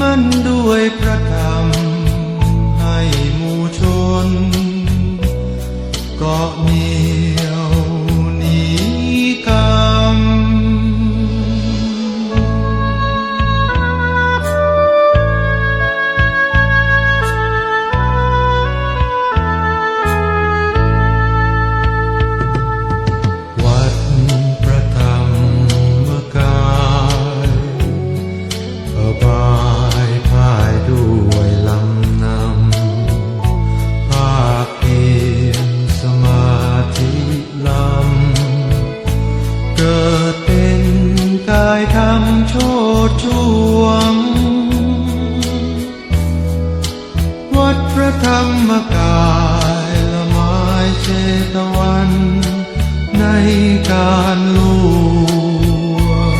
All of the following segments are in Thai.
มั่นด้วยพระธรรม ให้หมู่ชน ก็มีายธรรมโชดช่วง วัดพระธรรมกายละไม้เชตวัน ในการลวง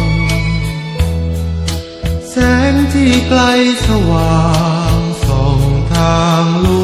แสงที่ไกลสว่างสองทางลูบ